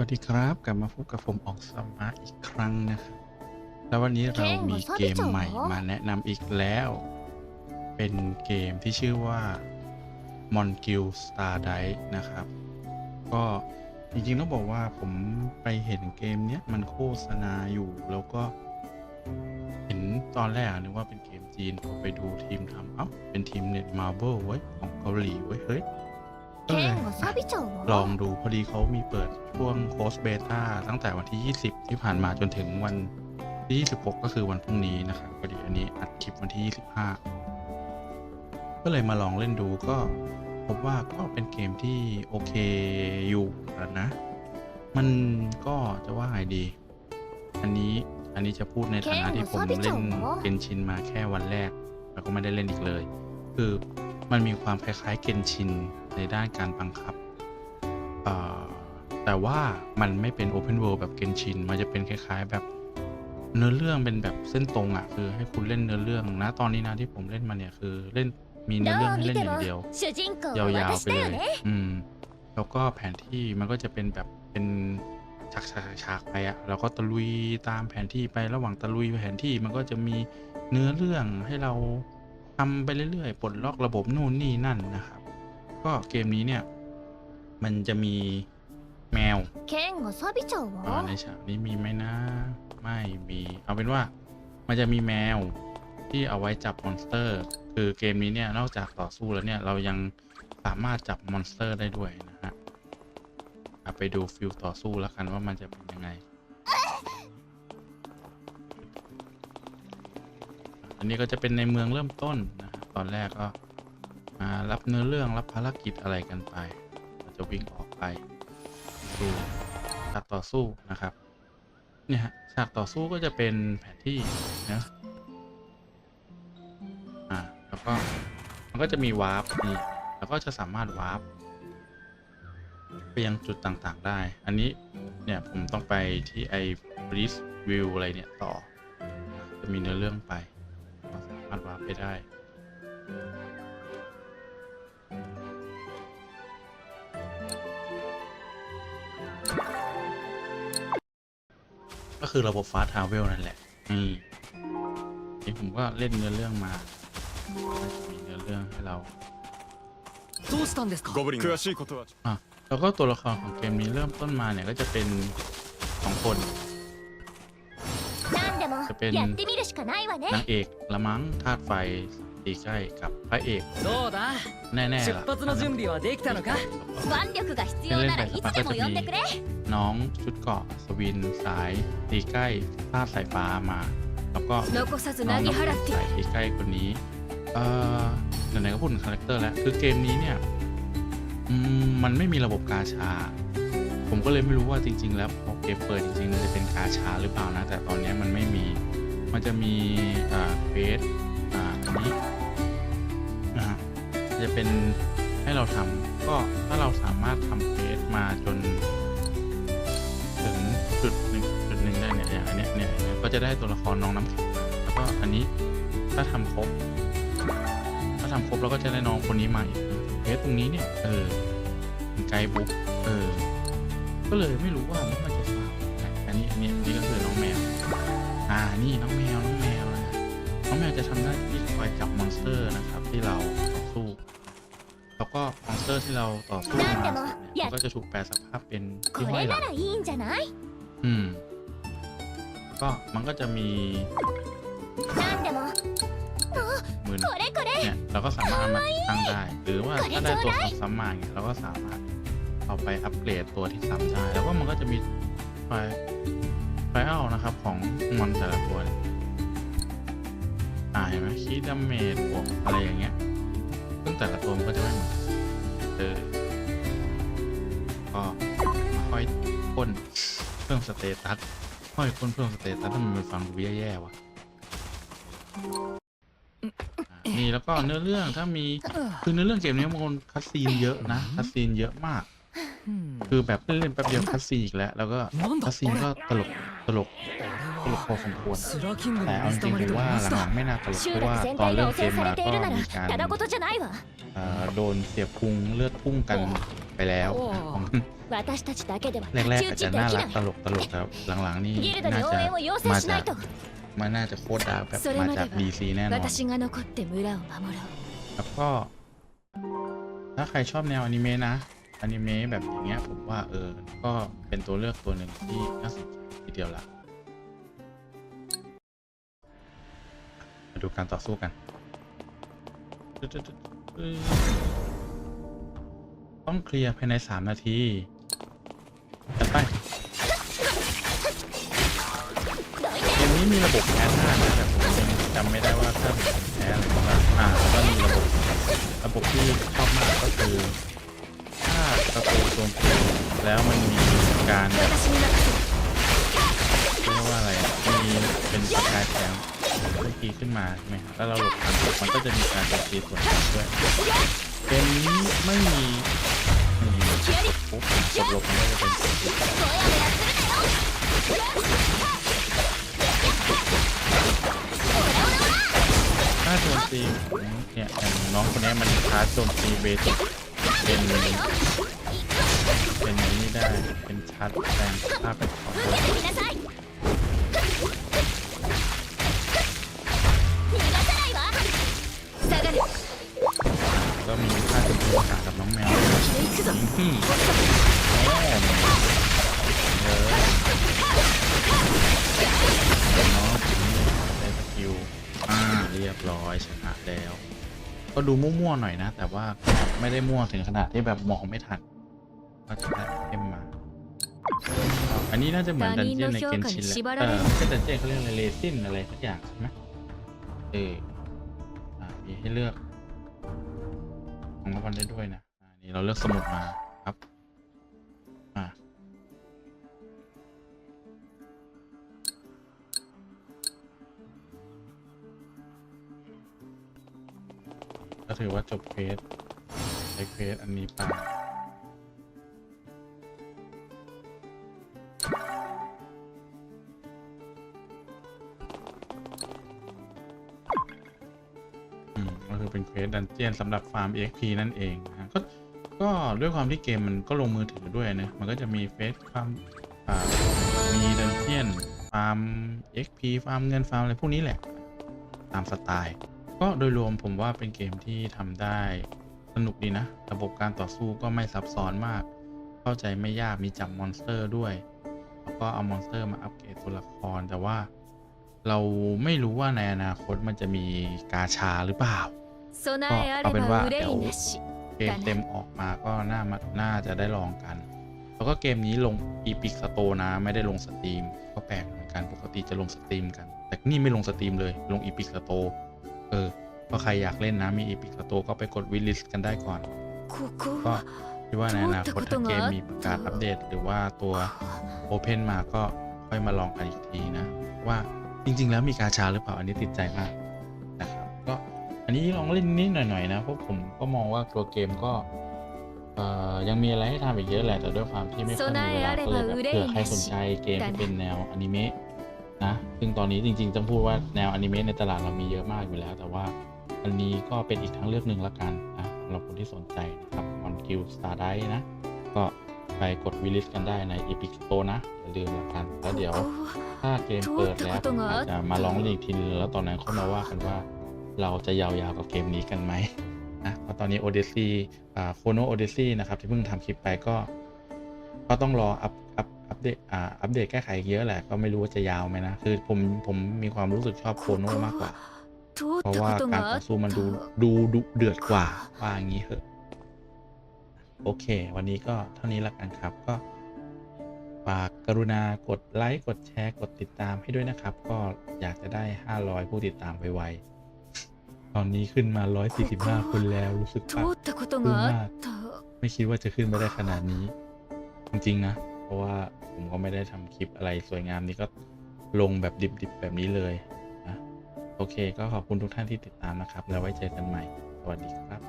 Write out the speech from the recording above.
วัสดีครับ กลับมาพบกับผมออกสมาร์ทอีกครั้งนะครับ แล้ววันนี้เรามีเกมใหม่มาแนะนำอีกแล้ว เป็นเกมที่ชื่อว่า m o n g i l Star d i นะครับ ก็จริงๆต้องบอกว่าผมไปเห็นเกมเนี้ยมันโฆษณาอยู่แล้วก็ เห็นตอนแรกนึกว่าเป็นเกมจีนพอไปดูทีมทำเอ้าเป็นทีมเน็ตมาร์เบลเว้ยของเกาหลีเว้ยเฮ้ย เออลองดูพอดีเขามีเปิดช่วงโค้ชเบต้าตั้งแต่วันที่ 20 ที่ผ่านมาจนถึงวันที่ 26 ก็คือวันพรุ่งนี้นะครับพอดีอันนี้อัดคลิปวันที่ 25 ก็เลยมาลองเล่นดูก็พบว่าก็เป็นเกมที่โอเคอยู่นะ มันก็จะว่าไงดี อันนี้อันนี้จะพูดในฐานะที่ผมเล่นเกนชินมาแค่วันแรก แล้วก็ไม่ได้เล่นอีกเลย คือ มันมีความคล้ายๆเกนชินในด้านการบังคับ แต่ว่ามันไม่เป็นโอเพนเวิลแบบเกนชิน มันจะเป็นคล้ายๆแบบเนื้อเรื่องเป็นแบบเส้นตรงอะ่ะ คือให้คุณเล่นเนื้อเรื่องนะตอนนี้นะที่ผมเล่นมาเนี่ยคือเล่นมีเนื้อเรื่องให้เล่นอย่างเดียว ยาวๆไปเลยอืมแล้วก็แผนที่มันก็จะเป็นแบบเป็นฉากๆไปอะแล้วก็ตะลุยตามแผนที่ไประหว่างตะลุยแผนที่มันก็จะมีเนื้อเรื่องให้เรา ทำไปเรื่อยๆปลดล็อกระบบนู่นนี่นั่นนะครับ ก็เกมนี้เนี่ย มันจะมีแมวในฉากนี้มีไหมนะ ไม่มี เอาเป็นว่ามันจะมีแมวที่เอาไว้จับมอนสเตอร์ คือเกมนี้เนี่ยนอกจากต่อสู้แล้วเนี่ยเรายังสามารถจับมอนสเตอร์ได้ด้วยนะฮะไปดูฟิลต่อสู้แล้วกันว่ามันจะเป็นยังไง อันนี้ก็จะเป็นในเมืองเริ่มต้นนะฮะตอนแรกก็มารับเนื้อเรื่องรับภารกิจอะไรกันไปเราจะวิ่งออกไปดูฉากต่อสู้นะครับ เนี่ยฮะฉากต่อสู้ก็จะเป็นแผนที่นะอ่าแล้วก็มันก็จะมีวาร์ปนี่แล้วก็จะสามารถวาร์ปไปยังจุดต่างๆได้ อันนี้เนี่ยผมต้องไปที่ไอ้บริสวิวอะไรเนี่ยต่อ จะมีเนื้อเรื่องไปามารถวาร์ปไปได้ ก็คือระบบฟาสทาเวลนั่นแหละนี่นี่ผมก็เล่นเนื้อเรื่องมามีเนื้อเรื่องให้เรา どうしたんですかゴブリン詳しいことは อ่ะแล้วก็ตัวละครของเกมนี้เริ่มต้นมาเนี่ยก็จะเป็นสองคน 何でもจะ เป็นนางเอกละมังธาตุไฟตีใกล้กับพระเอกแน่ๆล่ะเป็นเล่นไปสักพักก็จะมีน้องชุดเกาะสวินสายตีใกล้ธาตุสายฟ้ามา แล้วก็น้องสายตีใกล้คนนี้เอ่อไหนๆก็พูดถึงคาแรคเตอร์แล้วคือเกมนี้เนี่ยมันไม่มีระบบกาชา ผมก็เลยไม่รู้ว่าจริง ๆ แล้วพอเกมเปิดจริงๆมันจะเป็นกาชาหรือเปล่านะ แต่ตอนนี้มันไม่มี มันจะมีเควสอ่าอันนี้นะฮะจะเป็นให้เราทำก็ถ้าเราสามารถทำเควสมาจน ถึงจุดหนึ่งจุดหนึ่งได้เนี่ยอย่างอันเนี้ยเนี่ยเนี่ยก็จะได้ตัวละครน้องน้ำแข็งมาแล้วก็อันนี้ถ้าทำครบ ถ้าทำครบเราก็จะได้น้องคนนี้มาอีกเควสตรงนี้เนี่ยเออไกด์บุ๊กเออก็เลยไม่รู้ว่ามันจะฟามอันนี้อันนี้อันนี้ก็คือ นี่น้องแมวน้องแมวนะน้องแมวจะทำาหน้าที่คอยจับมอนสเตอร์นะครับ ที่เราต่อสู้ แล้วก็มอนสเตอร์ที่เราต่อสู้มาก็จะถูกแปลสภาพเป็นที่ห้อยหลังอืมก็มันก็จะมีหมื่นเนี่ยเราก็สามารถมาตั้งได้ หรือว่าถ้าได้ตัวซ้ำมาเนี่ยเราก็สามารถเอาไปอัปเกรดตัวที่ซ้ำได้ แล้วก็มันก็จะมีไป ไฟเอานะครับของมอนแต่ละตัวเนี่ยอ่าเห็นไหมคีดาเมจบวกอะไรอย่างเงี้ยซึ่งแต่ละตัวมันก็จะไม่เหมือนเออก็มาค่อยพ่นเพิ่มสเตตัสค่อยพ่นเพิ่มสเตตัสทำไมมันฟังดูแย่ๆวะนี่แล้วก็เนื้อเรื่องถ้ามีคือเนื้อเรื่องเกมนี้มันคัดซีนเยอะนะคัดซีนเยอะมาก คือแบบเล่นแป๊บเดียวคัสซีอีกแล้ว แล้วก็คัสซีก็ตลกตลกตลกพอสมควรแต่เอาจริงๆว่าหลังๆไม่น่าตลกเพราะว่าตอนเริ่มเกมมาก็มีการโดนเสียบพุงเลือดพุ่งกันไปแล้วแรกๆอาจจะน่ารักตลกตลกครับหลังๆนี่น่าจะมาจากมันน่าจะโคตรดาแบบมาจากดีซีแน่นอนแล้วก็ถ้าใครชอบแนวอนิเมะนะ อนิเมะแบบอย่างเงี้ยผมว่าเออ ก็เป็นตัวเลือกตัวหนึ่งที่น่าสนใจทีเดียวละมาดูการต่อสู้กัน ต้องเคลียร์ภายใน 3 นาทีจัดไปเกมนี้มีระบบแพ้ท่านะแต่ผมยังจำไม่ได้ว่าถ้าผมแพ้อะไรบ้างอ่าแล้วก็มีระบบ ระบบที่ชอบมากก็คือ วมตีแล้วมันมีการเรียกว่าอะไรมีเป็นประกายแสงเมื่อกี้ขึ้นมาใช่ไหมแล้วเราหลบทันมันก็จะมีการโจมตีส่วนด้วยเป็นไม่มีไม่มีปุ๊บจบลบมันก็จะเป็นส่วนที่ถ้าโจมตีเนี่ยน้องคนนี้มันคาโจนตีเบสเป็น ได้ เป็นชัดแต่งภาพเป็นขอก็มีค่าจะเป็นกากับน้องแมวอืมแม่เออน้องได้สกิลอ่าเรียบร้อยชนะแล้ว ก็ดูมั่วๆหน่อยนะ แต่ว่าไม่ได้มั่วถึงขนาดที่แบบมองไม่ทัน ก็จะได้เอ็มมาอันนี้น่าจะเหมือนดันเจียนในเกนชินแหละเออไม่ใช่ดันเจียนเขาเรียกอะไรเลซินอะไรสักอย่างใช่ไหมเอออ่ามีให้เลือกของรางวัลได้ด้วยนะอ่านี่เราเลือกสมุดมาครับอ่าก็ถือว่าจบเควสใช้เควสอันนี้ไป ก็เป็นเควสดันเจียนสำหรับฟาร์ม EXP นั่นเองนะก็ก็ด้วยความที่เกมมันก็ลงมือถือด้วยนะ มันก็จะมีเฟสความมีดันเจียนฟาร์ม XP ฟาร์มเงินฟาร์มอะไรพวกนี้แหละ ตามสไตล์ ก็โดยรวมผมว่าเป็นเกมที่ทำได้สนุกดีนะ ระบบการต่อสู้ก็ไม่ซับซ้อนมาก เข้าใจไม่ยากมีจับมอนสเตอร์ด้วย แล้วก็เอามอนสเตอร์มาอัปเกรดตัวละครแต่ว่าเราไม่รู้ว่าในอนาคตมันจะมีกาชาหรือเปล่า ก็เอาเป็นว่าเดี๋ยวเกมเต็มออกมาก็น่ามาน่าจะได้ลองกัน แล้วก็เกมนี้ลงอีพิกสโตนะไม่ได้ลงสตรีม ก็แปลกเหมือนกันปกติจะลงสตรีมกัน แต่นี่ไม่ลงสตรีมเลยลงอีพิกสโตเออก็ใครอยากเล่นนะมีอีพิกสโตก็ไปกดวิลิสกันได้ก่อนก็คิดว่าในอนาคตถ้าเกมมีประกาศอัปเดต หรือว่าตัวโอเพนมาก็ค่อยมาลองกันอีกทีนะ ว่าจริง ๆ แล้วมีกาชาหรือเปล่าอันนี้ติดใจมาก อันนี้ลองเล่นนิดหน่อยๆนะเพราะผมก็มองว่าตัวเกมก็ยังมีอะไรให้ทำอีกเยอะแหละแต่ด้วยความที่ไม่ค่อยมีเวลาเลยแบบเผื่อใครสนใจเกมที่เป็นแนวอนิเมะนะซึ่งตอนนี้จริงๆต้องพูดว่าแนวอนิเมะในตลาดเรามีเยอะมากอยู่แล้ว แต่ว่าอันนี้ก็เป็นอีกทางเลือกหนึ่งละกันนะสำหรับคนที่สนใจนะครับคอนคิวสตาร์ได้นะ ก็ไปกดวิลิสกันได้ใน Epic Store นะ อย่าลืมละกัน แล้วเดี๋ยวถ้าเกมเปิดแล้วอาจจะมาลองเล่นอีกทีนึงแล้วตอนนั้นค่อยมาว่ากันว่า เราจะยาวๆกับเกมนี้กันไหมนะเพราะตอนนี้ Odyssey อ่า Chrono Odyssey นะครับ ที่เพิ่งทำคลิปไปก็ ก็ต้องรออัปอัพอัปเดตอ่าอัปเดตแก้ไขเยอะแหละ ก็ไม่รู้ว่าจะยาวไหมนะ คือผมผมมีความรู้สึกชอบโคโนมากกว่า เพราะว่าการต่อสู้มันดูดูดุเดือดกว่าว่าอย่างนี้เหอะโอเค วันนี้ก็เท่านี้ละกันครับก็ฝากกรุณากดไลค์ กดแชร์ กดติดตามให้ด้วยนะครับ ก็อยากจะได้ 500 ผู้ติดตามไวๆ ตอนนี้ขึ้นมา 145 คนแล้วรู้สึกปลื้นมาก ไม่คิดว่าจะขึ้นไปได้ขนาดนี้ จริงๆนะ เพราะว่าผมก็ไม่ได้ทำคลิปอะไรสวยงามนี้ก็ลงแบบดิบๆ แบบนี้เลยนะโอเค ก็ขอบคุณทุกท่านที่ติดตามนะครับ แล้วไว้เจอกันใหม่ สวัสดีครับ